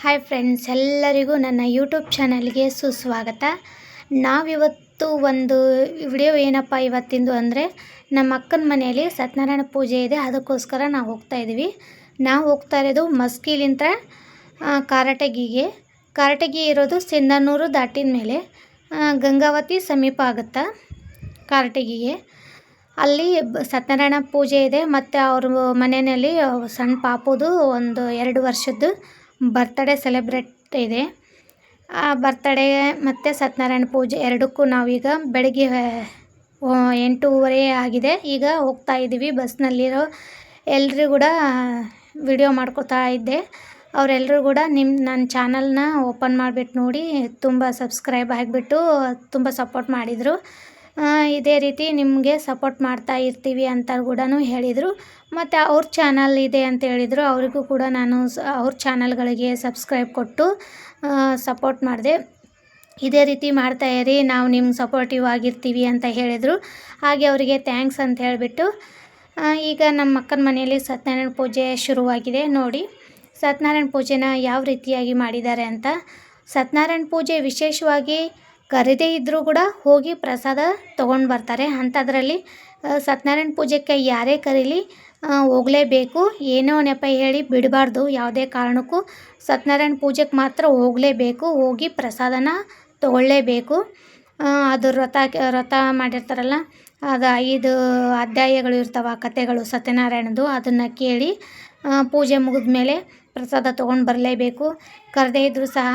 Hi friends ಎಲ್ಲರಿಗೂ ನನ್ನ YouTube ಚಾನಲ್ಗೆ ಸುಸ್ವಾಗತ. ನಾವಿವತ್ತು ಒಂದು ವಿಡಿಯೋ ಏನಪ್ಪ ಇವತ್ತಿಂದು ಅಂದರೆ, ನಮ್ಮ ಅಕ್ಕನ ಮನೆಯಲ್ಲಿ ಸತ್ಯನಾರಾಯಣ ಪೂಜೆ ಇದೆ, ಅದಕ್ಕೋಸ್ಕರ ನಾವು ಹೋಗ್ತಾ ಇದ್ದೀವಿ. ನಾವು ಹೋಗ್ತಾ ಇರೋದು ಮಸ್ಕಿಲಿಂತ ಕಾರಟಗಿಗೆ. ಕಾರಟಗಿ ಇರೋದು ಸಿಂಧನೂರು ದಾಟಿದ ಮೇಲೆ ಗಂಗಾವತಿ ಸಮೀಪ ಆಗುತ್ತಾ ಕಾರಟಗಿಗೆ. ಅಲ್ಲಿ ಸತ್ಯನಾರಾಯಣ ಪೂಜೆ ಇದೆ, ಮತ್ತು ಅವ್ರ ಮನೆಯಲ್ಲಿ ಸಣ್ಣ ಪಾಪುದು ಒಂದು ಎರಡು ವರ್ಷದ್ದು ಬರ್ತಡೇ ಸೆಲೆಬ್ರೇಟ್ ಇದೆ. ಆ ಬರ್ತಡೇ ಮತ್ತು ಸತ್ಯನಾರಾಯಣ ಪೂಜೆ ಎರಡಕ್ಕೂ ನಾವೀಗ ಬೆಳಗ್ಗೆ ಎಂಟೂವರೆ ಆಗಿದೆ. ಈಗ ಹೋಗ್ತಾ ಇದ್ದೀವಿ ಬಸ್ನಲ್ಲಿರೋ ಎಲ್ಲರೂ ಕೂಡ ವಿಡಿಯೋ ಮಾಡ್ಕೊತಾ ಇದ್ದೆ. ಅವರೆಲ್ಲರೂ ಕೂಡ ನಿಮ್ಮ ನನ್ನ ಚಾನಲ್ನ ಓಪನ್ ಮಾಡಿಬಿಟ್ಟು ನೋಡಿ, ತುಂಬ ಸಬ್ಸ್ಕ್ರೈಬ್ ಆಗಿಬಿಟ್ಟು ತುಂಬ ಸಪೋರ್ಟ್ ಮಾಡಿದರು. ಇದೇ ರೀತಿ ನಿಮಗೆ ಸಪೋರ್ಟ್ ಮಾಡ್ತಾ ಇರ್ತೀವಿ ಅಂತ ಕೂಡ ಹೇಳಿದರು. ಮತ್ತು ಅವ್ರ ಚಾನಲ್ ಇದೆ ಅಂತ ಹೇಳಿದರು. ಅವರಿಗೂ ಕೂಡ ನಾನು ಅವ್ರ ಚಾನಲ್ಗಳಿಗೆ ಸಬ್ಸ್ಕ್ರೈಬ್ ಕೊಟ್ಟು ಸಪೋರ್ಟ್ ಮಾಡಿದೆ. ಇದೇ ರೀತಿ ಮಾಡ್ತಾ ಇರಿ. ನಾವು ನಿಮ್ಗೆ ಸಪೋರ್ಟಿವ್ ಆಗಿರ್ತೀವಿ ಅಂತ ಹೇಳಿದರು. ಹಾಗೆ ಅವರಿಗೆ ಥ್ಯಾಂಕ್ಸ್ ಅಂತ ಹೇಳಿಬಿಟ್ಟು ಈಗ ನಮ್ಮ ಅಕ್ಕನ ಮನೆಯಲ್ಲಿ ಸತ್ಯನಾರಾಯಣ ಪೂಜೆ ಶುರುವಾಗಿದೆ. ನೋಡಿ, ಸತ್ಯನಾರಾಯಣ ಪೂಜೆನ ಯಾವ ರೀತಿಯಾಗಿ ಮಾಡಿದ್ದಾರೆ ಅಂತ. ಸತ್ಯನಾರಾಯಣ ಪೂಜೆ ವಿಶೇಷವಾಗಿ ಕರೆದೇ ಇದ್ದರೂ ಕೂಡ ಹೋಗಿ ಪ್ರಸಾದ ತೊಗೊಂಡು ಬರ್ತಾರೆ. ಅಂಥದ್ರಲ್ಲಿ ಸತ್ಯನಾರಾಯಣ ಪೂಜೆಗೆ ಯಾರೇ ಕರೀಲಿ ಹೋಗಲೇಬೇಕು. ಏನೋ ನೆಪ ಹೇಳಿ ಬಿಡಬಾರ್ದು. ಯಾವುದೇ ಕಾರಣಕ್ಕೂ ಸತ್ಯನಾರಾಯಣ ಪೂಜೆಗೆ ಮಾತ್ರ ಹೋಗಲೇಬೇಕು. ಹೋಗಿ ಪ್ರಸಾದನ ತಗೊಳ್ಳೇಬೇಕು. ಅದು ವ್ರತ ವ್ರತ ಮಾಡಿರ್ತಾರಲ್ಲ, ಅದು ಐದು ಅಧ್ಯಾಯಗಳು ಇರ್ತಾವೆ ಕಥೆಗಳು ಸತ್ಯನಾರಾಯಣದು. ಅದನ್ನು ಕೇಳಿ ಪೂಜೆ ಮುಗಿದ ಮೇಲೆ ಪ್ರಸಾದ ತೊಗೊಂಡು ಬರಲೇಬೇಕು. ಕರೆದೇ ಇದ್ದರೂ ಸಹ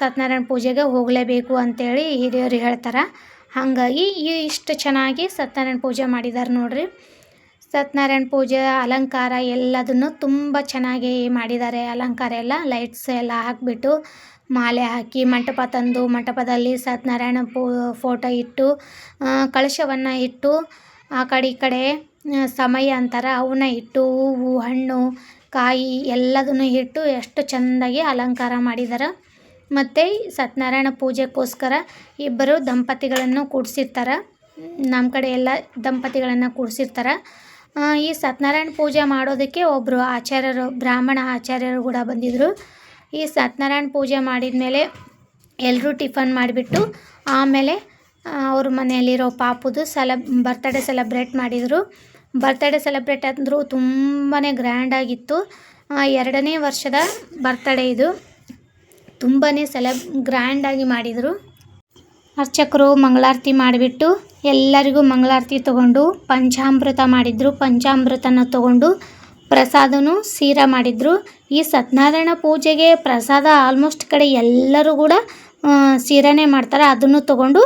ಸತ್ಯನಾರಾಯಣ ಪೂಜೆಗೆ ಹೋಗಲೇಬೇಕು ಅಂತೇಳಿ ಹಿರಿಯರು ಹೇಳ್ತಾರೆ. ಹಾಗಾಗಿ ಇಷ್ಟು ಚೆನ್ನಾಗಿ ಸತ್ಯನಾರಾಯಣ ಪೂಜೆ ಮಾಡಿದ್ದಾರೆ ನೋಡಿರಿ. ಸತ್ಯನಾರಾಯಣ ಪೂಜೆ, ಅಲಂಕಾರ ಎಲ್ಲದನ್ನು ತುಂಬ ಚೆನ್ನಾಗಿ ಮಾಡಿದ್ದಾರೆ ಅಲಂಕಾರ ಎಲ್ಲ ಲೈಟ್ಸ್ ಎಲ್ಲ ಹಾಕಿಬಿಟ್ಟು ಮಾಲೆ ಹಾಕಿ ಮಂಟಪ ತಂದು ಮಂಟಪದಲ್ಲಿ ಸತ್ಯನಾರಾಯಣ ಫೋಟೋ ಇಟ್ಟು ಕಳಶವನ್ನು ಇಟ್ಟು, ಆ ಕಡೆ ಈ ಕಡೆ ಸಮಯ ಅಂತಾರೆ, ಅವನ್ನ ಇಟ್ಟು, ಹೂವು, ಹಣ್ಣು ಕಾಯಿ ಎಲ್ಲದನ್ನು ಇಟ್ಟು ಎಷ್ಟು ಚೆಂದಾಗಿ ಅಲಂಕಾರ ಮಾಡಿದ್ದಾರೆ ಮತ್ತು ಸತ್ಯನಾರಾಯಣ ಪೂಜೆಗೋಸ್ಕರ ಇಬ್ಬರು ದಂಪತಿಗಳನ್ನು ಕೂಡಿಸಿರ್ತಾರೆ. ನಮ್ಮ ಕಡೆ ಎಲ್ಲ ದಂಪತಿಗಳನ್ನು ಕೂಡಿಸಿರ್ತಾರೆ. ಈ ಸತ್ಯನಾರಾಯಣ ಪೂಜೆ ಮಾಡೋದಕ್ಕೆ ಒಬ್ಬರು ಆಚಾರ್ಯರು, ಬ್ರಾಹ್ಮಣ ಆಚಾರ್ಯರು ಕೂಡ ಬಂದಿದ್ದರು ಈ ಸತ್ಯನಾರಾಯಣ ಪೂಜೆ ಮಾಡಿದ ಮೇಲೆ ಎಲ್ಲರೂ ಟಿಫನ್ ಮಾಡಿಬಿಟ್ಟು ಆಮೇಲೆ ಅವ್ರ ಮನೆಯಲ್ಲಿರೋ ಪಾಪುದು ಸೆಲೆ ಬರ್ತಡೇ ಸೆಲೆಬ್ರೇಟ್ ಮಾಡಿದರು. ಬರ್ತಡೇ ಸೆಲೆಬ್ರೇಟ್ ಅಂದರೂ ತುಂಬಾ ಗ್ರ್ಯಾಂಡಾಗಿತ್ತು ಎರಡನೇ ವರ್ಷದ ಬರ್ತಡೇ ಇದು. ತುಂಬಾ ಸೆಲೆಬ್ ಗ್ರ್ಯಾಂಡಾಗಿ ಮಾಡಿದರು. ಅರ್ಚಕರು ಮಂಗಳಾರತಿ ಮಾಡಿಬಿಟ್ಟು ಎಲ್ಲರಿಗೂ ಮಂಗಳಾರತಿ ತಗೊಂಡು ಪಂಚಾಮೃತ ಮಾಡಿದರು. ಪಂಚಾಮೃತನ ತಗೊಂಡು ಪ್ರಸಾದನೂ ಸೀರ ಮಾಡಿದರು. ಈ ಸತ್ಯನಾರಾಯಣ ಪೂಜೆಗೆ ಪ್ರಸಾದ ಆಲ್ಮೋಸ್ಟ್ ಕಡೆ ಎಲ್ಲರೂ ಕೂಡ ಸೀರೆನೇ ಮಾಡ್ತಾರೆ. ಅದನ್ನು ತಗೊಂಡು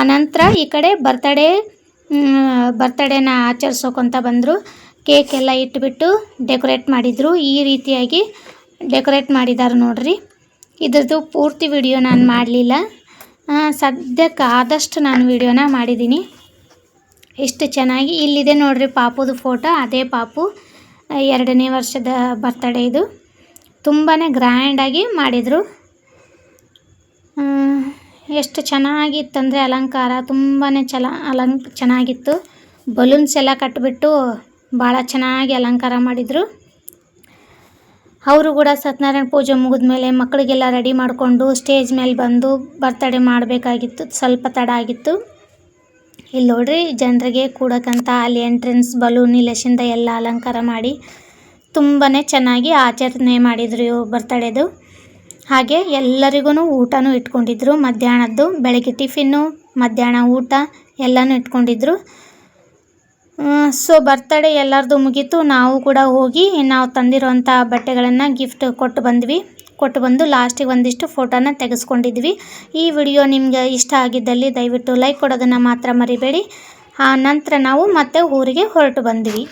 ಆನಂತರ ಈ ಕಡೆ ಬರ್ತಡೇ ಬರ್ತಡೇನ ಆಚರಿಸೋಕಂತ ಬಂದರು. ಕೇಕ್ ಎಲ್ಲ ಇಟ್ಬಿಟ್ಟು ಡೆಕೋರೇಟ್ ಮಾಡಿದರು. ಈ ರೀತಿಯಾಗಿ ಡೆಕೋರೇಟ್ ಮಾಡಿದ್ದಾರೆ ನೋಡ್ರಿ. ಇದ್ರದ್ದು ಪೂರ್ತಿ ವಿಡಿಯೋ ನಾನು ಮಾಡಲಿಲ್ಲ. ಸದ್ಯಕ್ಕೆ ಆದಷ್ಟು ನಾನು ವಿಡಿಯೋನ ಮಾಡಿದ್ದೀನಿ ಎಷ್ಟು ಚೆನ್ನಾಗಿ ಇಲ್ಲಿದೆ ನೋಡ್ರಿ ಪಾಪುದು ಫೋಟೋ, ಅದೇ ಪಾಪು. ಎರಡನೇ ವರ್ಷದ ಬರ್ತಡೇ ಇದು. ತುಂಬಾ ಗ್ರ್ಯಾಂಡಾಗಿ ಮಾಡಿದರು. ಎಷ್ಟು ಚೆನ್ನಾಗಿತ್ತಂದರೆ ಅಲಂಕಾರ. ತುಂಬಾ ಚಲ ಅಲಂ ಚೆನ್ನಾಗಿತ್ತು. ಬಲೂನ್ಸ್ ಎಲ್ಲ ಕಟ್ಟಿಬಿಟ್ಟು ಭಾಳ ಚೆನ್ನಾಗಿ ಅಲಂಕಾರ ಮಾಡಿದರು. ಅವರು ಕೂಡ ಸತ್ಯನಾರಾಯಣ ಪೂಜೆ ಮುಗಿದ್ಮೇಲೆ ಮಕ್ಕಳಿಗೆಲ್ಲ ರೆಡಿ ಮಾಡಿಕೊಂಡು ಸ್ಟೇಜ್ ಮೇಲೆ ಬಂದು ಬರ್ತಡೇ ಮಾಡಬೇಕಾಗಿತ್ತು. ಸ್ವಲ್ಪ ತಡ ಆಗಿತ್ತು. ಇಲ್ಲಿ ನೋಡ್ರಿ, ಜನರಿಗೆ ಕೂಡಕ್ಕಂತ ಅಲ್ಲಿ ಎಂಟ್ರೆನ್ಸ್ ಬಲೂನ್ ಇಲೆಸಿಂದ ಎಲ್ಲ ಅಲಂಕಾರ ಮಾಡಿ ತುಂಬಾ ಚೆನ್ನಾಗಿ ಆಚರಣೆ ಮಾಡಿದರು ಇವ್ರ ಬರ್ತಡೇದು ಹಾಗೆ ಎಲ್ಲರಿಗೂ ಊಟನೂ ಇಟ್ಕೊಂಡಿದ್ರು. ಮಧ್ಯಾಹ್ನದ್ದು ಬೆಳಗ್ಗೆ ಟಿಫಿನ್ನು, ಮಧ್ಯಾಹ್ನ ಊಟ ಎಲ್ಲನೂ ಇಟ್ಕೊಂಡಿದ್ರು. ಸೊ ಬರ್ತಡೇ ಎಲ್ಲರದು ಮುಗೀತು. ನಾವು ಕೂಡ ಹೋಗಿ ನಾವು ತಂದಿರುವಂಥ ಬಟ್ಟೆಗಳನ್ನು ಗಿಫ್ಟ್ ಕೊಟ್ಟು ಬಂದ್ವಿ. ಕೊಟ್ಟು ಬಂದು ಲಾಸ್ಟಿಗೆ ಒಂದಿಷ್ಟು ಫೋಟೋನ ತೆಗೆಸ್ಕೊಂಡಿದ್ವಿ. ಈ ವಿಡಿಯೋ ನಿಮಗೆ ಇಷ್ಟ ಆಗಿದ್ದಲ್ಲಿ ದಯವಿಟ್ಟು ಲೈಕ್ ಕೊಡೋದನ್ನು ಮಾತ್ರ ಮರಿಬೇಡಿ. ಆ, ನಂತರ ನಾವು ಮತ್ತೆ ಊರಿಗೆ ಹೊರಟು ಬಂದ್ವಿ.